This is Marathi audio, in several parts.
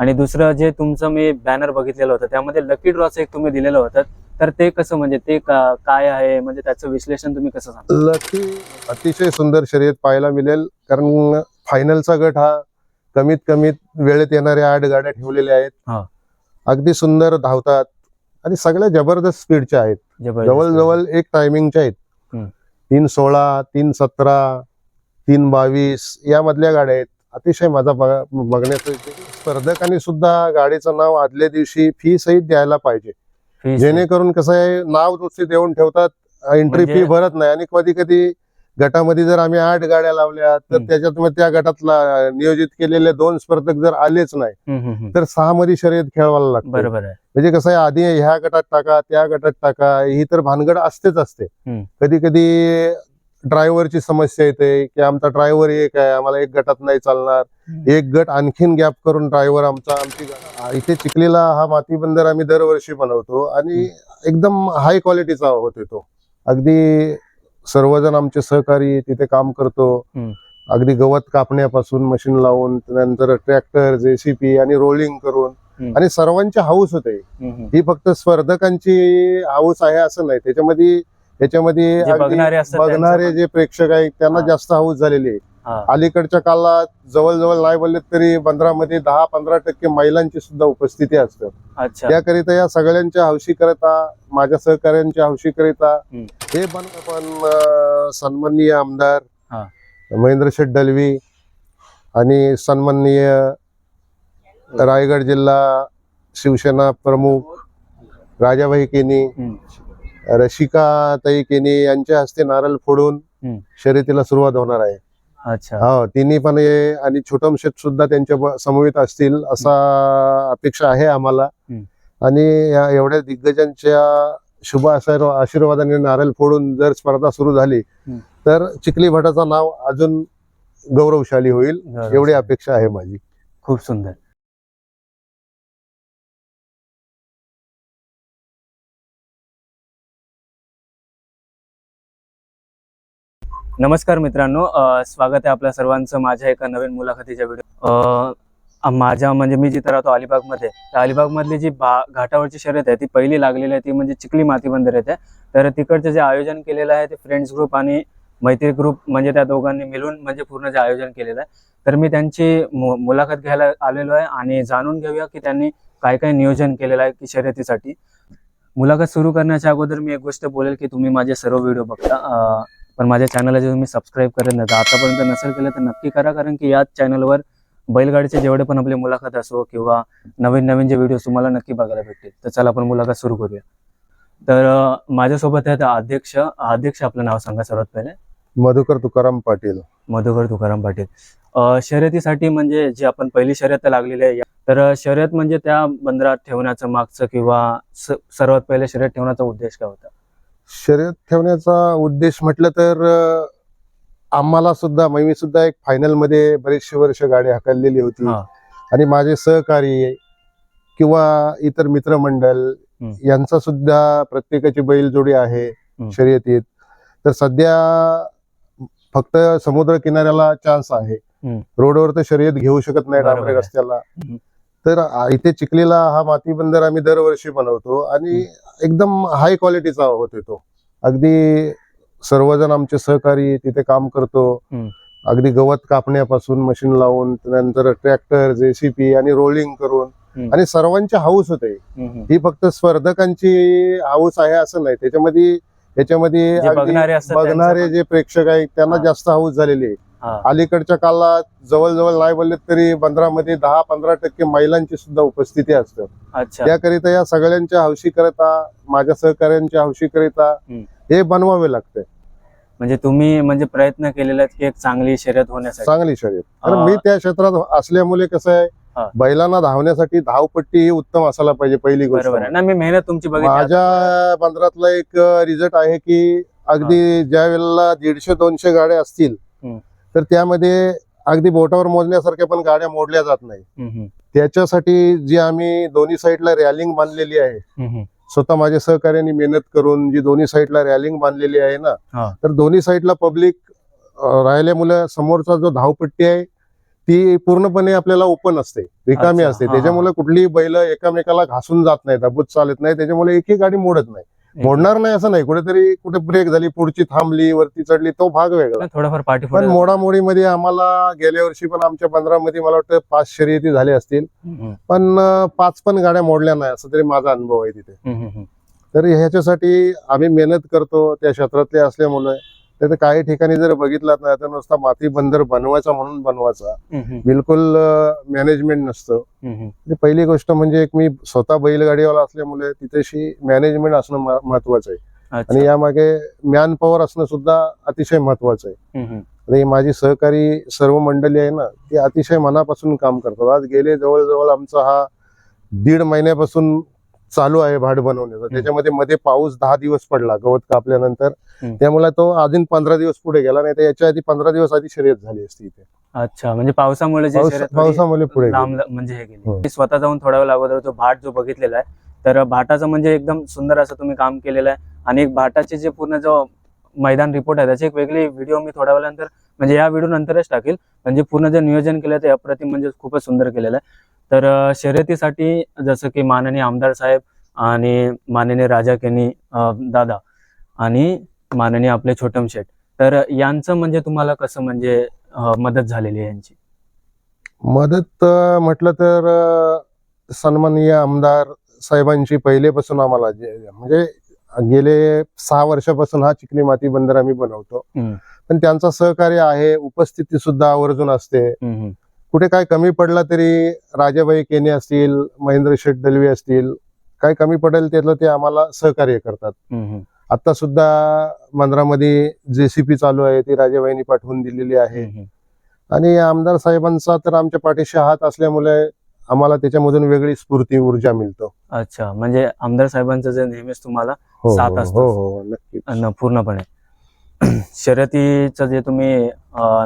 आणि दुसरं जे तुमचं मी बॅनर बघितलेलं होतं त्यामध्ये लकी ड्रॉचं एक तुम्ही दिलेलं होतं. तर ते कसं म्हणजे ते काय आहे? म्हणजे त्याचं विश्लेषण तुम्ही कसं सांगा लकी अतिशय सुंदर शर्यत पाहायला मिळेल कारण फायनलचा गट हा कमीत कमीत वेळेत येणाऱ्या आठ गाड्या ठेवलेल्या आहेत. अगदी सुंदर धावतात आणि सगळ्या जबरदस्त स्पीडच्या आहेत. जवळजवळ एक टायमिंगच्या आहेत. तीन सोळा तीन सतरा तीन बावीस या मधल्या गाड्या आहेत. अतिशय माझा बघा- बघण्याचं. स्पर्धकांनी सुद्धा गाडीचं नाव आदल्या दिवशी फी सहित द्यायला पाहिजे. जेणेकरून कसं आहे नाव नुसते देऊन ठेवतात एंट्री म्हणजे- फी भरत नाही आणि कधी कधी गटामध्ये जर आम्ही आठ गाड्या लावल्या तर. त्याच्यात मग त्या गटातला नियोजित केलेले दोन स्पर्धक जर आलेच नाही. तर सहा मध्ये शर्यत खेळवायला लागतं बरोबर म्हणजे कसं आहे आधी ह्या गटात टाका त्या गटात टाका ही तर भानगड असतेच असते. कधी कधी ड्रायव्हरची समस्या येते की आमचा ड्रायव्हर एक आहे आम्हाला एक गटात नाही चालणार. एक गट आणखीन गॅप करून ड्रायव्हर आमचा आमची इथे चिखलीला हा माती बंदर आम्ही दरवर्षी बनवतो आणि एकदम हाय क्वालिटीचा होतो तो अगदी सर्वजण आमचे सहकारी तिथे काम करतो. अगदी गवत कापण्यापासून मशीन लावून त्यानंतर ट्रॅक्टर जेसीपी आणि रोलिंग करून. आणि सर्वांची हाऊस होते. ही फक्त स्पर्धकांची हाऊस आहे असं नाही. त्याच्यामध्ये जे अगदी बघणारे असतात. जे प्रेक्षक आहेत त्यांना हा. जास्त हाऊस झालेली आहे हा. अलीकडच्या काळात जवळजवळ नाही बोलले तरी बंदरामध्ये दहा पंधरा टक्के महिलांची सुद्धा उपस्थिती असते अच्छा त्याकरिता या सगळ्यांच्या हौशी करता माझ्या सहकार्यांच्या हौशी करिता हम्म. हे पण आपण अं, सन्माननीय आमदार हा. महेंद्र शेठ दलवी आणि सन्माननीय रायगड जिल्हा शिवसेना प्रमुख राजाभाई केनी हम्म. रशिका ताई केनी यांच्या हस्ते नारळ फोडून. शर्यतीला सुरुवात होणार आहे अच्छा हो तिन्ही पण हे आणि छोटम शेठ सुद्धा त्यांच्या समवेत असतील असा अपेक्षा आहे आम्हाला. आणि या एवढ्या दिग्गजांच्या शुभ आशीर्व- आशीर्वादाने नारळ फोडून जर स्पर्धा सुरू झाली. तर चिखली भटाचं नाव अजून गौरवशाली होईल. एवढी अपेक्षा आहे माझी खूप सुंदर नमस्कार मित्रांनो स्वागत आहे आपल्या सर्वांचं माझ्या एका नवीन मुलाखतीच्या व्हिडिओ माझ्या म्हणजे मी जिथं राहतो अलिबागमध्ये. त्या अलिबागमधली जी बा घाटावरची शर्यत आहे ती पहिली लागलेली आहे ती म्हणजे चिखली माती बंदर येते. तर तिकडचं जे आयोजन केलेलं आहे ते फ्रेंड्स ग्रुप आणि मैत्री ग्रुप म्हणजे त्या दोघांनी मिळून म्हणजे पूर्ण जे आयोजन केलेलं आहे. तर मी त्यांची मुलाखत घ्यायला आलेलो आहे आणि जाणून घेऊया की त्यांनी काय काय नियोजन केलेलं आहे की शर्यतीसाठी. मुलाखत सुरू करण्याच्या अगोदर मी एक गोष्ट बोलेल की तुम्ही माझे सर्व व्हिडिओ बघता. पण माझ्या चॅनलला जे तुम्ही सबस्क्राईब करत नाही आतापर्यंत नसेल केलं तर नक्की करा. कारण की याच चॅनलवर बैलगाडीचे जेवढे पण आपले मुलाखत असो किंवा नवीन नवीन जे व्हिडिओ तुम्हाला नक्की बघायला भेटतील तर चला आपण मुलाखत सुरू करूया. तर माझ्यासोबत आहेत अध्यक्ष. अध्यक्ष आपलं नाव सांगा सर्वात पहिले. मधुकर तुकाराम पाटील. मधुकर तुकाराम पाटील. शर्यतीसाठी म्हणजे जी आपण पहिली शर्यत लागलेली आहे तर शर्यत म्हणजे त्या बंदरात ठेवण्याचं मागचं किंवा सर्वात पहिले शर्यत ठेवण्याचा उद्देश काय होता? शर्यत ठेवण्याचा उद्देश म्हटलं तर आम्हाला सुद्धा मी सुद्धा एक फायनलमध्ये बरेचशे वर्ष गाडी हाकललेली होती. आणि माझे सहकारी किंवा इतर मित्रमंडळ. यांचा सुद्धा प्रत्येकाची बैलजोडी आहे. शर्यतीत तर सध्या फक्त समुद्र किनाऱ्याला चान्स आहे. रोडवर तर शर्यत घेऊ शकत नाही डांबरे आहे. रस्त्याला. तर इथे चिखलीला हा माती बंदर आम्ही दरवर्षी बनवतो आणि एकदम हाय क्वालिटीचा होतो तो अगदी सर्वजण आमचे सहकारी तिथे काम करतो. अगदी गवत कापण्यापासून मशीन लावून त्यानंतर ट्रॅक्टर जेसीपी आणि रोलिंग करून. आणि सर्वांची हाऊस होते ही फक्त स्पर्धकांची हाऊस आहे असं नाही त्याच्यामध्ये त्याच्यामध्ये बघणारे जे प्रेक्षक आहेत त्यांना. जास्त हाऊस झालेली आहे. अलीकडच्या काळात जवळजवळ नाही बोलले तरी बंदरामध्ये दहा पंधरा टक्के महिलांची सुद्धा उपस्थिती असते त्याकरिता या सगळ्यांच्या हौशी करता माझ्या सहकार्यांच्या हौशी करिता हम्म. हे बनवावे लागते. म्हणजे तुम्ही म्हणजे प्रयत्न केलेले आहेत की एक चांगली शर्यत होण्यासाठी. चांगली शर्यत. कारण मी त्या क्षेत्रात असल्यामुळे कसं. आहे बैलांना धावण्यासाठी धावपट्टी ही उत्तम असायला पाहिजे पहिली गोष्ट. बरोबर आहे. ना मी मेहनत तुमची. माझ्या बंदरातला एक रिझल्ट आहे की अगदी ज्या वेळेला दीडशे दोनशे गाड्या असतील. तर त्यामध्ये अगदी बोटावर मोजण्यासारख्या पण गाड्या मोडल्या जात नाही. त्याच्यासाठी जी आम्ही दोन्ही साईडला रॅलिंग बांधलेली आहे. स्वतः माझ्या सहकार्याने मेहनत करून जी दोन्ही साईडला रॅलिंग बांधलेली आहे ना. तर दोन्ही साईडला पब्लिक राहिल्यामुळे समोरचा जो धावपट्टी आहे ती पूर्णपणे आपल्याला ओपन असते रिकामी असते. त्याच्यामुळे कुठलीही बैल एकामेकाला घासून जात नाही अबूत चालत नाही त्याच्यामुळे एकही गाडी मोडत नाही. मोडणार नाही असं नाही. कुठेतरी कुठे ब्रेक झाली पुढची थांबली वरती चढली तो भाग वेगळा. थोडाफार पाठी पण मोडामोडीमध्ये आम्हाला गेल्या वर्षी पण आमच्या पंधरा मध्ये मला वाटतं पाच शर्यती झाल्या असतील. पण पाच पण गाड्या मोडल्या नाही. असं तरी माझा अनुभव आहे तिथे. तर ह्याच्यासाठी आम्ही मेहनत करतो त्या क्षेत्रातले असल्यामुळे. तर काही ठिकाणी जर बघितलात ना तर नुसता माती बंदर बनवायचा म्हणून बनवायचा. बिलकुल मॅनेजमेंट नसतं. पहिली गोष्ट म्हणजे एक मी स्वतः बैलगाडीवाला असल्यामुळे तिथेशी मॅनेजमेंट असणं महत्वाचं आहे. आणि यामागे मॅन पॉवर असणं सुद्धा अतिशय महत्वाचं आहे. आणि माझी सहकारी सर्व मंडळी आहे ना ती अतिशय मनापासून काम करतात. आज गेले जवळजवळ आमचा हा दीड महिन्यापासून चालू आहे भाड बनवण्याचा. त्याच्यामध्ये मध्ये पाऊस दहा दिवस पडला गवत कापल्यानंतर. त्यामुळे तो अजून पंधरा दिवस पुढे गेला नाही तर याच्या आधी पंधरा दिवस आधी शर्यत झाली असती इथे. अच्छा म्हणजे पावसामुळे पावसामुळे पुढे म्हणजे हे गेली. स्वतः जाऊन थोड्या वेळ अगोदर तो भाट जो बघितलेला आहे तर भाटाचं म्हणजे एकदम सुंदर असं तुम्ही काम केलेलं आहे. आणि एक भाटाचे जे पूर्ण जो मैदान रिपोर्ट आहे त्याची एक वेगळी व्हिडिओ मी थोड्या वेळानंतर म्हणजे या व्हिडिओ नंतरच टाकेल. म्हणजे पूर्ण जे नियोजन केलं ते अप्रतिम म्हणजे खूपच सुंदर केलेलं आहे. तर शर्यतीसाठी जसं की माननीय आमदार साहेब आणि माननीय राजा केनी दादा आणि माननीय आपले छोटम शेठ तर यांचं म्हणजे तुम्हाला कसं म्हणजे मदत झालेली आहे यांची मदत म्हटलं तर सन्माननीय आमदार साहेबांची पहिलेपासून आम्हाला म्हणजे गेले सहा वर्षापासून हा चिखली माती बंदर आम्ही बनवतो. पण त्यांचं सहकार्य आहे उपस्थिती सुद्धा आवर्जून असते. कुठे काय कमी पडला तरी राजाबाई केने असतील महेंद्र शेठ दलवी असतील काय कमी पडेल त्यातलं ते आम्हाला सहकार्य करतात. आता सुद्धा मंदिरामध्ये जेसीपी चालू आहे ती राजाबाईंनी पाठवून दिलेली आहे. आणि आमदार साहेबांचा तर आमच्या पाठीशी हात असल्यामुळे आम्हाला त्याच्यामधून वेगळी स्फूर्ती ऊर्जा मिळतो. अच्छा म्हणजे आमदार साहेबांचं जे नेहमीच तुम्हाला हो साथ हो, असतोच. हो हो नक्की पूर्णपणे. शर्यतीचं जे तुम्ही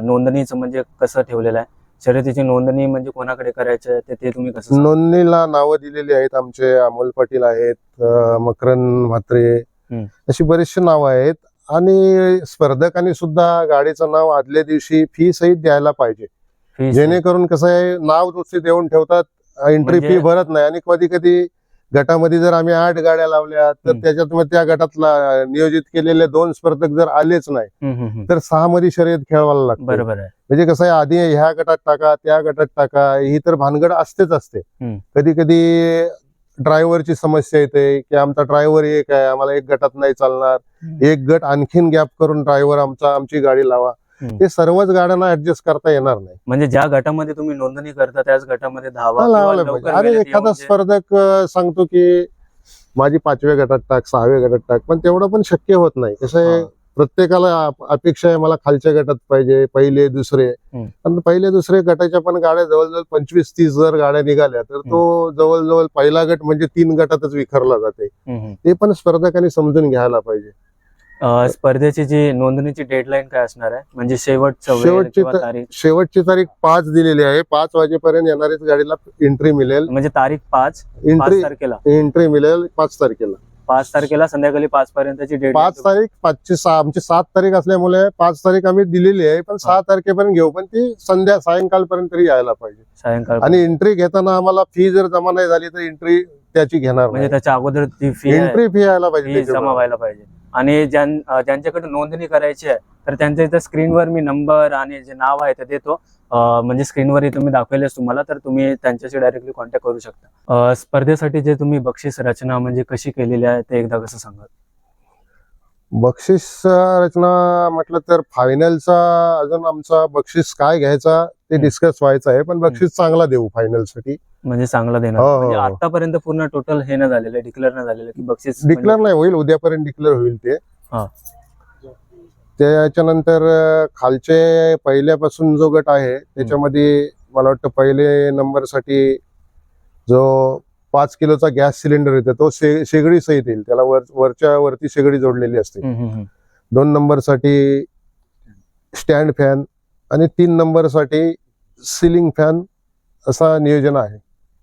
नोंदणीचं म्हणजे कसं ठेवलेलं आहे? शर्यतीची नोंदणी म्हणजे कोणाकडे करायचं आहे? ते- ते तुम्ही कसं? नोंदणीला नावं दिलेली आहेत आमचे अमोल पाटील आहेत अं, मकरन म्हात्रे हम्म. अशी बरीचशी नावं आहेत. आणि स्पर्धकांनी सुद्धा गाडीचं नाव आदल्या दिवशी फी सहित द्यायला पाहिजे. जेणेकरून कसं आहे नाव नुसते देऊन ठेवतात एंट्री म्हणजे- फी भरत नाही. आणि कधी कधी गटामध्ये जर आम्ही आठ गाड्या लावल्या तर. त्याच्यात मग त्या गटातला नियोजित केलेले दोन स्पर्धक जर आलेच नाही. तर सहा मध्ये शर्यत खेळवायला लागते बरोबर म्हणजे कसं आहे आधी ह्या गटात टाका त्या गटात टाका ही तर भानगड असतेच असते. कधी कधी ड्रायव्हरची समस्या येते की आमचा ड्रायव्हर एक आहे आम्हाला एक गटात नाही चालणार. एक गट आणखीन गॅप करून ड्रायव्हर आमचा आमची गाडी लावा ते सर्वच गाड्यांना ऍडजस्ट करता येणार नाही म्हणजे ज्या गटामध्ये तुम्ही नोंदणी करता त्याच गटामध्ये धावा. अरे एखादा स्पर्धक सांगतो की माझी पाचव्या गटात टाक सहाव्या गटात टाक पण तेवढं पण शक्य होत नाही कसं. प्रत्येकाला अप- अपेक्षा आहे मला खालच्या गटात पाहिजे पहिले दुसरे. पण पहिले दुसरे गटाच्या पण गाड्या जवळजवळ पंचवीस तीस जर गाड्या निघाल्या तर तो जवळजवळ पहिला गट म्हणजे तीन गटातच विखरला जाते. ते पण स्पर्धकांनी समजून घ्यायला पाहिजे अं, स्पर्धेची जी नोंदणीची डेडलाईन काय असणार आहे? म्हणजे शेवटचं वेळ शेवटची किंवा तर- तारीख? शेवटची तारीख पाच दिलेली आहे. पाच वाजेपर्यंत येणाऱ्याच गाडीला एंट्री मिळेल. म्हणजे तारीख पाच? पाच एंट्री तारखेला. एंट्री मिळेल पाच तारखेला. पाच तारखेला संध्याकाळी पाच पर्यंतची डेट पाच तारीख पाचची सहा आमची सात तारीख असल्यामुळे पाच तारीख आम्ही दिलेली आहे. पण सहा तारखेपर्यंत घेऊ. पण ती संध्या सायंकाळपर्यंत तरी यायला पाहिजे. सायंकाळ आणि एंट्री घेताना आम्हाला फी जर जमा नाही झाली तर एंट्री त्याची घेणार म्हणजे नाही. त्याच्या अगोदर ती फी एंट्री फी यायला पाहिजे. जमा व्हायला पाहिजे. आणि ज्यां ज्यांच्याकडे नोंदणी करायची आहे तर त्यांच्या इथं स्क्रीनवर मी नंबर आणि जे नाव आहे ते देतो. म्हणजे स्क्रीनवर तुम्ही दाखवलेच तुम्हाला तर तुम्ही त्यांच्याशी डायरेक्टली कॉन्टॅक्ट करू शकता. स्पर्धेसाठी जे तुम्ही बक्षीस रचना म्हणजे कशी केलेली आहे ते एकदा कसं सांगा बक्षीस रचना म्हटलं तर फायनलचा अजून आमचा बक्षीस काय घ्यायचा ते. डिस्कस व्हायचं आहे पण बक्षीस चांगला देऊ फायनलसाठी म्हणजे चांगला देणार हो, हो, म्हणजे हो. आतापर्यंत पूर्ण टोटल हे न झालेलं डिक्लेअर न झालेलं की बक्षीस म्हणजे- डिक्लेअर नाही होईल उद्यापर्यंत डिक्लेअर होईल ते हा. त्याच्यानंतर अं, खालचे पहिल्यापासून जो गट आहे त्याच्यामध्ये मला वाटतं पहिले नंबरसाठी जो पाच किलोचा गॅस सिलेंडर येतो तो शे- शेगडी सहित येईल त्याला वर वरच्या वरती शेगडी जोडलेली असते. दोन नंबरसाठी स्टँड फॅन आणि तीन नंबरसाठी सिलिंग फॅन असा नियोजन आहे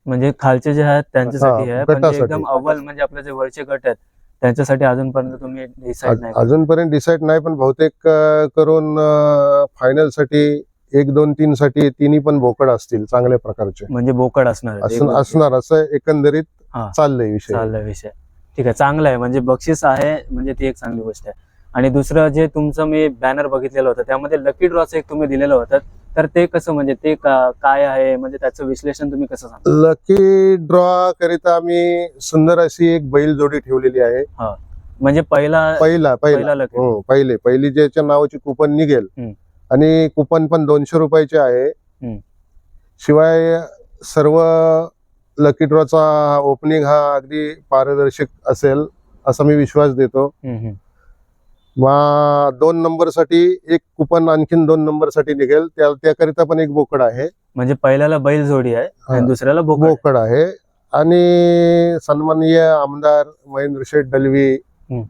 म्हणजे खालचे जे आहेत त्यांच्यासाठी आहे. एकदम अव्वल म्हणजे आपले जे वरचे गट आहेत त्यांच्यासाठी अजूनपर्यंत तुम्ही डिसाईड नाही अजूनपर्यंत डिसाईड नाही पण बहुतेक करून फायनलसाठी एक दोन तीन साठी तिन्ही पण बोकड असतील चांगल्या प्रकारचे. म्हणजे बोकड असणार. असं- असणार असं एकंदरीत हा. चाललंय विषय. चाललाय विषय. ठीक आहे चांगला आहे. म्हणजे बक्षीस आहे म्हणजे ती एक चांगली गोष्ट आहे. आणि दुसरं जे तुमचं मी बॅनर बघितलेलं होतं त्यामध्ये लकी ड्रॉचं एक तुम्ही दिलेलं होतं. तर ते कसं म्हणजे ते का- काय आहे? म्हणजे त्याचं विश्लेषण तुम्ही कसं सांगता? लकी ड्रॉ करिता आम्ही सुंदर अशी एक बैल जोडी ठेवलेली आहे. म्हणजे पहिला पहिला पहिला. पहिला लकी हो पहिले. पहिली ज्याच्या नावाची कुपन निघेल हम्म. आणि कुपन पण दोनशे रुपयाचे आहे. शिवाय सर्व लकी ड्रॉचा ओपनिंग हा अगदी पारदर्शक असेल असा मी विश्वास देतो दोन नंबरसाठी एक कुपन आणखीन दोन नंबरसाठी निघेल त्या त्याकरिता पण एक बोकड आहे म्हणजे पहिल्याला बैल जोडी आहे आणि. दुसऱ्याला बोकड आहे. आणि सन्माननीय आमदार महेंद्र शेठ दलवी.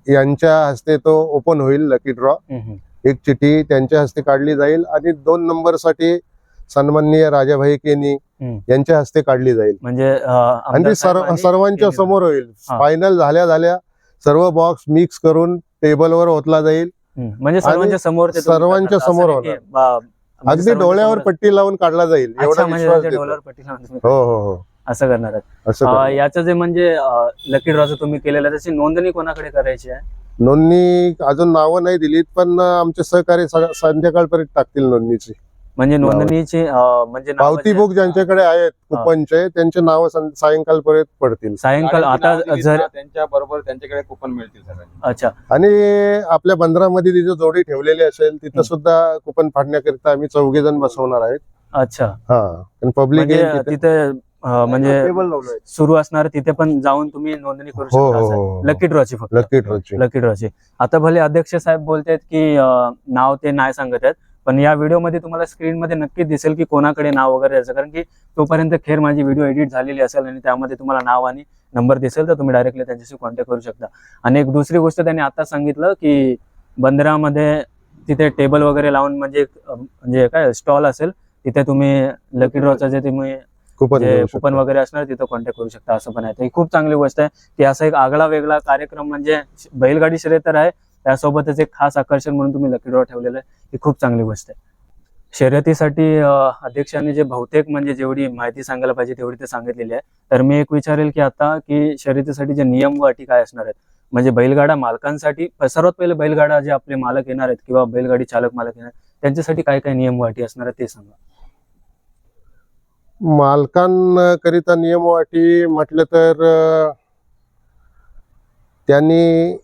यांच्या हस्ते तो ओपन होईल लकी ड्रॉ. एक चिठी त्यांच्या हस्ते काढली जाईल आणि दोन नंबरसाठी सन्माननीय राजाभाई केनी. यांच्या हस्ते काढली जाईल म्हणजे आणि ती सर्वांच्या. समोर होईल. फायनल झाल्या झाल्या सर्व बॉक्स मिक्स करून टेबलवर ओतला जाईल. म्हणजे सर्वांच्या समोर सर्वांच्या समोर होणार. अगदी डोळ्यावर पट्टी लावून काढला जाईल एवढा म्हणजे. डोळ्यावर पट्टी लावून हो हो हो असं करणार. याचं जे म्हणजे लकी ड्रॉचं तुम्ही केलेलं त्याची नोंदणी कोणाकडे करायची आहे नोंदणी अजून नावं नाही दिलीत पण आमचे सहकारी संध्याकाळपर्यंत टाकतील नोंदणीची. म्हणजे. नोंदणीची म्हणजे नावं पावती जे- बुक ज्यांच्याकडे आहेत कुपनचे त्यांचे नाव सायंकाळपर्यंत पडतील. सायंकाळ आता जर त्यांच्या बरोबर त्यांच्याकडे कुपन मिळतील अच्छा. आणि आपल्या बंदरामध्ये तिथे जोडी ठेवलेली असेल तिथं. सुद्धा कुपन फाडण्याकरिता आम्ही चौघे जण बसवणार आहेत. अच्छा. हा. पब्लिक म्हणजे तिथे म्हणजे टेबल लावलोय. सुरू असणार तिथे पण जाऊन तुम्ही नोंदणी करू हो शकता हो. हो. लकी ड्रॉची फक्त. लकी ड्रॉची लकी ड्रॉची आता भले अध्यक्ष साहेब बोलतायत की अं, नाव ते नाही सांगत आहेत पण या व्हिडिओमध्ये तुम्हाला स्क्रीन मध्ये नक्कीच दिसेल की कोणाकडे नाव वगैरे यायचं कारण की तोपर्यंत खेर माझी व्हिडिओ एडिट झालेली असेल आणि त्यामध्ये तुम्हाला नाव आणि नंबर दिसेल तर तुम्ही डायरेक्टली त्यांच्याशी कॉन्टॅक्ट करू शकता. आणि एक दुसरी गोष्ट त्यांनी आता सांगितलं की बंदरामध्ये तिथे टेबल वगैरे लावून म्हणजे एक, अं, म्हणजे काय स्टॉल असेल तिथे तुम्ही लकी ड्रॉचं जे तुम्ही कुपन जे कुपन. वगैरे असणार तिथं कॉन्टॅक्ट करू शकता असं पण आहे. तर ही खूप चांगली गोष्ट आहे की असा एक आगळा वेगळा कार्यक्रम म्हणजे बैलगाडी शर्यत तर आहे. त्यासोबतच एक खास आकर्षण म्हणून तुम्ही लकी ड्रॉ ठेवलेलं आहे. ही खूप चांगली गोष्ट आहे. शर्यतीसाठी अध्यक्षांनी जे बहुतेक म्हणजे जेवढी माहिती सांगायला पाहिजे तेवढी ते सांगितलेली आहे. तर मी एक विचारेल की आता की शर्यतीसाठी जे नियम व अटी काय असणार आहेत? म्हणजे बैलगाडा मालकांसाठी सर्वात पहिले बैलगाडा जे आपले मालक येणार आहेत किंवा बैलगाडी चालक मालक येणार त्यांच्यासाठी काय काय नियम व अटी असणार आहेत ते सांगा. मालकांकरिता नियम व अटी म्हटलं तर त्यांनी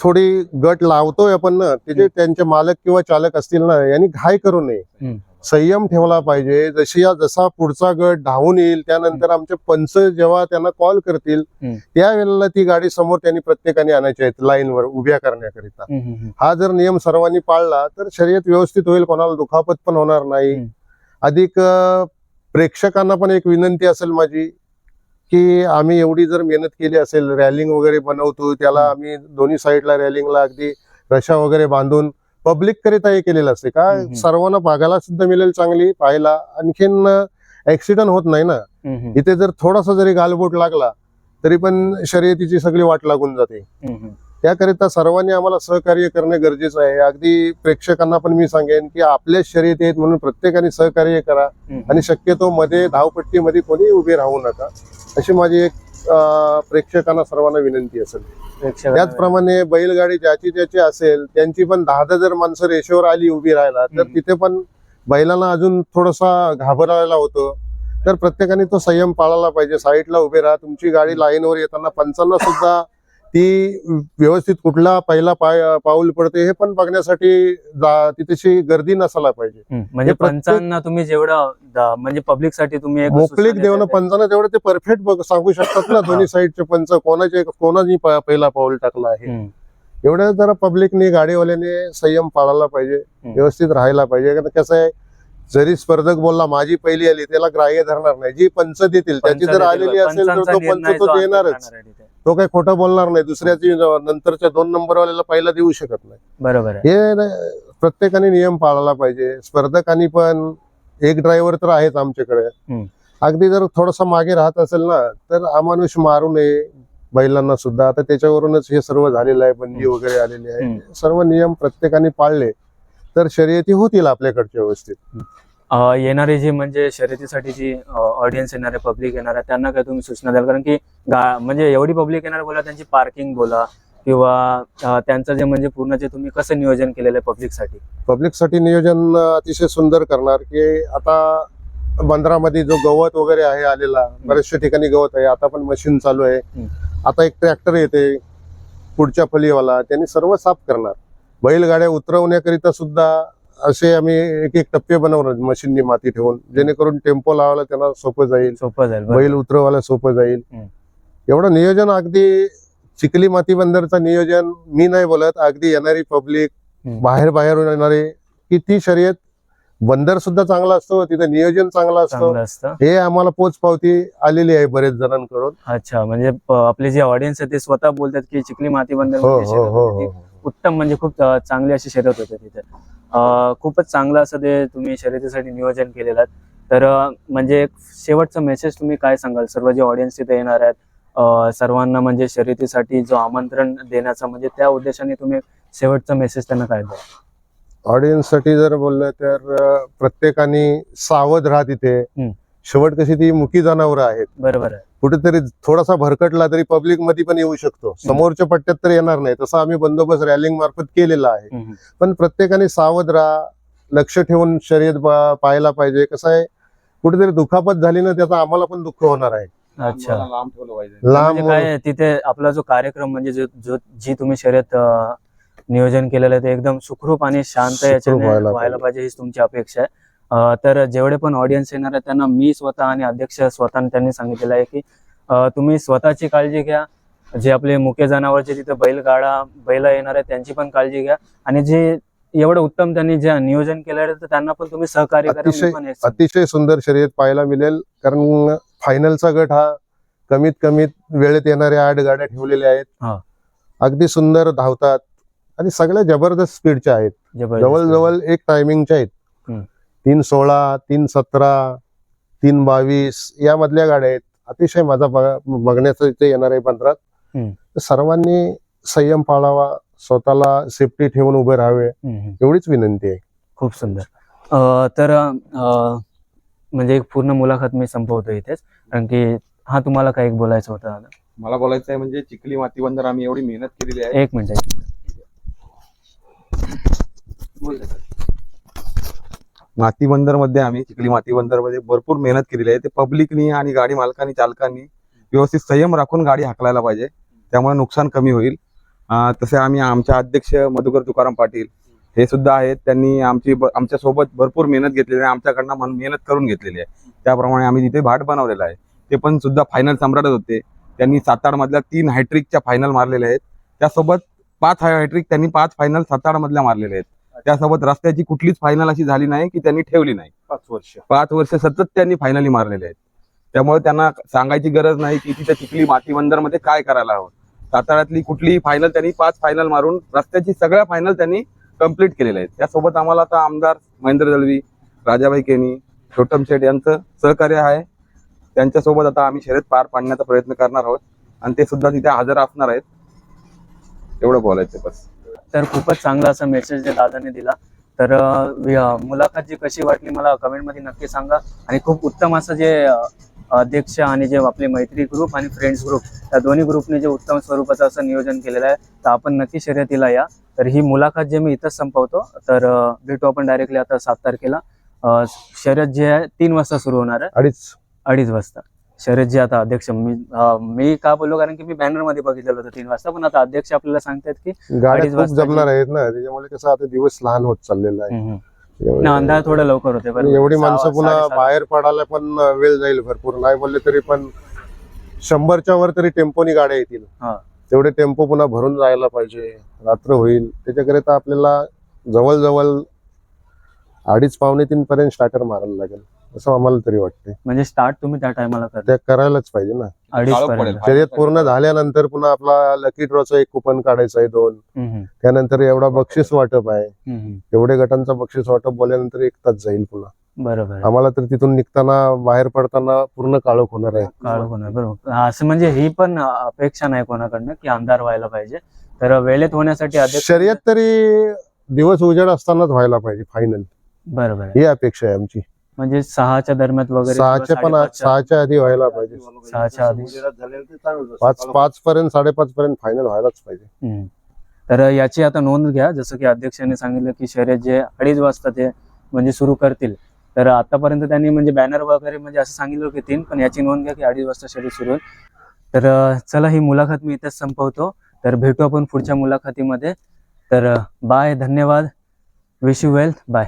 थोडी गट लावतोय आपण ना तिथे त्यांचे मालक किंवा चालक असतील ना यांनी घाय करू नये. संयम ठेवला पाहिजे जशी या जसा पुढचा गट धावून येईल त्यानंतर आमचे पंच जेव्हा त्यांना कॉल करतील. त्यावेळेला ती गाडी समोर त्यांनी प्रत्येकाने आणायची आहेत लाईनवर उभ्या करण्याकरिता. हा जर नियम सर्वांनी पाळला तर शर्यत व्यवस्थित होईल कोणाला दुखापत पण होणार नाही. अधिक प्रेक्षकांना पण एक विनंती असेल माझी की आम्ही एवढी जर मेहनत केली असेल रॅलिंग वगैरे बनवतो त्याला. आम्ही दोन्ही साईडला रॅलिंगला अगदी रशा वगैरे बांधून पब्लिक करिता हे केलेलं असते का. सर्वांना बघायला सुद्धा मिळेल चांगली पाहायला आणखीन ऍक्सिडेंट होत नाही ना इथे जर थोडासा जरी गालबोट लागला तरी पण शर्यतीची सगळी वाट लागून जाते. त्याकरिता सर्वांनी आम्हाला सहकार्य करणे गरजेचं आहे. अगदी प्रेक्षकांना पण मी सांगेन की आपल्या शर्यती आहेत म्हणून प्रत्येकाने सहकार्य करा. आणि शक्यतो मध्ये धावपट्टीमध्ये कोणी उभे राहू नका. अशी माझी एक प्रेक्षकांना सर्वांना विनंती असेल. त्याचप्रमाणे बैलगाडी ज्याची ज्याची असेल त्यांची पण दहा दहा जर माणसं रेषेवर आली उभी राहायला तर. तिथे पण बैलांना अजून थोडासा घाबरायला होतं. तर प्रत्येकाने तो संयम पाळायला पाहिजे. साईडला उभे राहा. तुमची गाडी लाईनवर येताना पंचांना सुद्धा ती व्यवस्थित कुठला पहिला पाय पाऊल पडते हे पण बघण्यासाठी तिथेशी गर्दी नसायला पाहिजे म्हणजे पंचांना तुम्ही जेवढं म्हणजे पब्लिकसाठी तुम्ही मोकळीक देऊन. पंचांना तेवढं ते परफेक्ट सांगू शकतात ना दोन्ही साईडचे पंच कोणाचे कोणाची प- पहिला पाऊल टाकला आहे हम्म, एवढं जरा पब्लिकने गाडीवाल्याने संयम पाळायला पाहिजे. व्यवस्थित राहायला पाहिजे कारण कसं आहे जरी स्पर्धक बोलला माझी पहिली आली त्याला ग्राह्य धरणार नाही जी पंच देतील त्याची जर. आलेली असेल तर तो पंच तो देणारच. तो काही खोटं बोलणार नाही दुसऱ्याची नंतरच्या दोन नंबरवाल्याला पहिला देऊ शकत नाही. बरोबर आहे. हे न- प्रत्येकाने नियम पाळायला पाहिजे. स्पर्धकांनी पण एक ड्रायव्हर तर आहेच आमच्याकडे. हम्म. अगदी जर थोडासा मागे राहत असेल ना तर अमानुष मारू नये बैलांना सुद्धा. आता त्याच्यावरूनच हे सर्व झालेलं आहे बंदी हम्म. वगैरे आलेली आहे. हम्म. सर्व नियम प्रत्येकाने पाळले तर शर्यती होतील आपल्याकडच्या व्यवस्थित. येणारे जे म्हणजे शर्यतीसाठी जी ऑडियन्स येणारे पब्लिक येणार आहे त्यांना काय तुम्ही सूचना द्याल? कारण की गा म्हणजे एवढी पब्लिक येणार बोला त्यांची पार्किंग बोला किंवा त्यांचं जे म्हणजे पूर्ण जे तुम्ही कसं नियोजन केलेलं आहे पब्लिकसाठी पब्लिकसाठी नियोजन अतिशय सुंदर करणार की आता बंदरामध्ये जो गवत वगैरे आहे आलेला बऱ्याचशा ठिकाणी गवत आहे आता पण मशीन चालू आहे. आता एक ट्रॅक्टर येते पुढच्या फलीवाला त्यांनी सर्व साफ करणार. बैलगाड्या उतरवण्याकरिता सुद्धा असे आम्ही एक एक टप्पे बनवणार मशीननी माती ठेवून. जेणेकरून टेम्पो लावायला त्यांना सोपं जाईल सोपं जाईल. बैल उतरवायला सोपं जाईल. एवढं नियोजन अगदी चिखली माती बंदरचं नियोजन मी नाही बोलत अगदी येणारी पब्लिक. बाहेर बाहेरून येणारे की ती शर्यत बंदर सुद्धा चांगला असतो तिथं नियोजन चांगलं असतं. हे आम्हाला पोच पावती आलेली आहे बरेच जणांकडून. अच्छा म्हणजे आपले जे ऑडियन्स आहे ते स्वतः बोलतात की चिखली माती बंदर हो हो हो उत्तम म्हणजे खूप चांगली अशी शर्यत होते तिथे. खूपच चांगलं असं ते तुम्ही शर्यतीसाठी नियोजन केलेलं आहे. तर म्हणजे एक शेवटचा मेसेज तुम्ही काय सांगाल? सर्व जे ऑडियन्स तिथे येणार आहेत सर्वांना म्हणजे शर्यतीसाठी जो आमंत्रण देण्याचा म्हणजे त्या उद्देशाने तुम्ही शेवटचा मेसेज त्यांना काय द्या ऑडियन्ससाठी जर बोललं तर प्रत्येकाने सावध राहा तिथे. शेवट कशी ती मुकी जनावरं आहेत. बरोबर आहे. कुठेतरी थोडासा भरकटला तरी पब्लिकमध्ये पण येऊ शकतो. समोरच्या पट्ट्यात तर येणार नाही. तसा आम्ही बंदोबस्त रॅलिंग मार्फत केलेला आहे. पण प्रत्येकाने सावध राहा लक्ष ठेवून शर्यत पाहायला पाहिजे. कसं आहे कुठेतरी दुखापत झाली ना त्याचा आम्हाला पण दुःख होणार आहे. अच्छा. लांब ठेवलं पाहिजे. लांब म्हणजे काय आहे, तिथे आपला जो कार्यक्रम म्हणजे जो जो जी तुम्ही शर्यत नियोजन केलेलं आहे ते एकदम सुखरूप आणि शांत याच्याने व्हायला पाहिजे हीच तुमची अपेक्षा आहे. तर जेवढे पण ऑडियन्स येणार आहे त्यांना मी स्वतः आणि अध्यक्ष स्वतः त्यांनी सांगितलेलं आहे की तुम्ही स्वतःची काळजी घ्या. जे आपले मुख्य जनावरचे तिथे बैलगाडा बैल येणार आहे त्यांची पण काळजी घ्या. आणि जे एवढं उत्तम त्यांनी जे नियोजन केलं आहे तर त्यांना पण तुम्ही सहकार्य करा. अतिशय- सुंदर शर्यत पाहायला मिळेल. कारण फायनलचा गट हा कमीत कमीत वेळेत येणाऱ्या आठ गाड्या ठेवलेल्या. आहेत. अगदी सुंदर धावतात. आणि सगळ्या जबरदस्त स्पीडच्या आहेत. जवळजवळ एक टायमिंगच्या आहेत. तीन सोळा तीन सतरा तीन बावीस या मधल्या गाड्या आहेत. अतिशय मजा बघा- बघण्याचं इथे येणार आहे पंधरात सर्वांनी संयम पाळावा स्वतःला सेफ्टी ठेवून उभे राहावे. एवढीच विनंती आहे. खूप सुंदर. अ, तर म्हणजे एक पूर्ण मुलाखत मी संपवतो इथेच कारण की हा तुम्हाला काही बोलायचं होतं दादा. मला बोलायचं आहे म्हणजे चिखली माती बंदर आम्ही एवढी मेहनत केलेली आहे. एक मिनिट एक मिनिट. माती बंदरमध्ये आम्ही चिखली माती मध्ये भरपूर मेहनत केलेली आहे. ते पब्लिकनी आणि गाडी मालकांनी चालकांनी व्यवस्थित संयम राखून गाडी हाकलायला पाहिजे. त्यामुळे नुकसान कमी होईल. तसे आम्ही आमच्या अध्यक्ष मधुकर तुकाराम पाटील हे सुद्धा आहेत. त्यांनी आमची आमच्यासोबत भरपूर मेहनत घेतलेली आहे. आमच्याकडनं मन- मेहनत करून घेतलेली आहे. त्याप्रमाणे आम्ही तिथे भाट बनवलेला आहे. ते पण सुद्धा फायनल सम्राटच होते. त्यांनी सातार मधल्या तीन हायट्रिकच्या फायनल मारलेल्या आहेत. त्यासोबत पाच हॅट्रिक त्यांनी पाच फायनल सातारमधल्या मारलेल्या आहेत. त्यासोबत रस्त्याची कुठलीच फायनल अशी झाली नाही की त्यांनी ठेवली नाही. पाच वर्ष. पाच वर्ष सतत त्यांनी फायनली मारलेले आहेत. त्यामुळे त्यांना सांगायची गरज नाही की तिथे चिखली माती मध्ये काय करायला हवं. साताऱ्यातली कुठलीही फायनल त्यांनी पाच फायनल मारून रस्त्याची सगळ्या फायनल त्यांनी कंप्लीट केलेल्या आहेत. त्यासोबत आम्हाला आता आमदार महेंद्र दळवी राजाभाई केनी छोटम शेठ यांचं सहकार्य आहे. त्यांच्यासोबत आता आम्ही शर्यत पार पाडण्याचा प्रयत्न करणार आहोत. आणि ते सुद्धा तिथे हजर असणार आहेत. एवढं बोलायचं बस. तर खूपच चांगला असा मेसेज जे दादाने दिला. तर मुलाखत जी कशी वाटली मला कमेंटमध्ये नक्की सांगा. आणि खूप उत्तम असं जे अध्यक्ष आणि जे आपले मैत्री ग्रुप आणि फ्रेंड्स ग्रुप त्या दोन्ही ग्रुपने जे उत्तम स्वरूपाचं असं नियोजन केलेलं आहे तर आपण नक्की शर्यतीला या. तर ही मुलाखत जे मी इथंच संपवतो. तर भेटू आपण डायरेक्टली आता सात तारखेला. शर्यत जे आहे तीन वाजता सुरू होणार आहे. अडीच. अडीच वाजता. शर्यत जे आता अध्यक्ष. मी अ, मी का बोललो? कारण की मी बॅनरमध्ये बघितलेलं होतं तीन वाजता. पण आता अध्यक्ष आपल्याला सांगतात की गाड्या अडीच खूप वाजताची- जमणार आहेत ना. त्याच्यामुळे कसं आता दिवस लहान होत चाललेला आहे. हम्म. त्यामुळे- अंधार थोडं लवकर होते आणि एवढी सहा- माणसं पुन्हा बाहेर पडायला पण वेळ जाईल भरपूर. नाही बोलले तरी पण शंभरच्या वर तरी टेम्पोनी गाड्या येतील. हा. तेवढे टेम्पो पुन्हा भरून जायला पाहिजे. रात्र होईल. त्याच्याकरिता आपल्याला जवळजवळ अडीच पावणे तीन पर्यंत स्टार्टर मारायला लागेल. असं आम्हाला तरी वाटते म्हणजे स्टार्ट तुम्ही त्या टायमाला त्या करायलाच पाहिजे ना. अडीच पर्यंत. शर्यत पूर्ण झाल्यानंतर पुन्हा आपला लकी ड्रॉचं एक कुपन काढायचं आहे दोन. हम्म, त्यानंतर एवढा बक्षीस वाटप आहे. हम्म. एवढे गटांचा बक्षीस वाटप बोलल्यानंतर एक तास जाईल पुन्हा. बरोबर. आहे. आम्हाला तर तिथून निघताना बाहेर पडताना पूर्ण काळोख होणार आहे. काळोख होणार बरोबर. हा, असं म्हणजे ही पण अपेक्षा नाही कोणाकडनं की अंधार व्हायला पाहिजे. तर वेळेत होण्यासाठी अध्यक्ष शर्यत तरी दिवस उजेड असतानाच व्हायला पाहिजे फायनल बरोबर आहे. ही अपेक्षा आहे आमची. म्हणजे सहाच्या दरम्यान वगैरे किंवा सहाच्या पण साडेपाचच्या- सहाच्या आधी व्हायला पाहिजे. सहाच्या आधी. पाच पाच पर्यंत साडेपाच पर्यंत फायनल व्हायलाच पाहिजे. हम्म. तर याची आता नोंद घ्या. जसं की अध्यक्षांनी सांगितलं की शर्यत जे अडीच वाजता ते म्हणजे सुरू करतील. तर आतापर्यंत त्यांनी म्हणजे बॅनर वगैरे म्हणजे असं सांगितलं की तीन पण याची नोंद घ्या की अडीच वाजता शर्यत सुरू होईल. तर अं, चला ही मुलाखत मी इथेच संपवतो. तर भेटू आपण पुढच्या मुलाखतीमध्ये. तर बाय धन्यवाद. Wish you wealth bye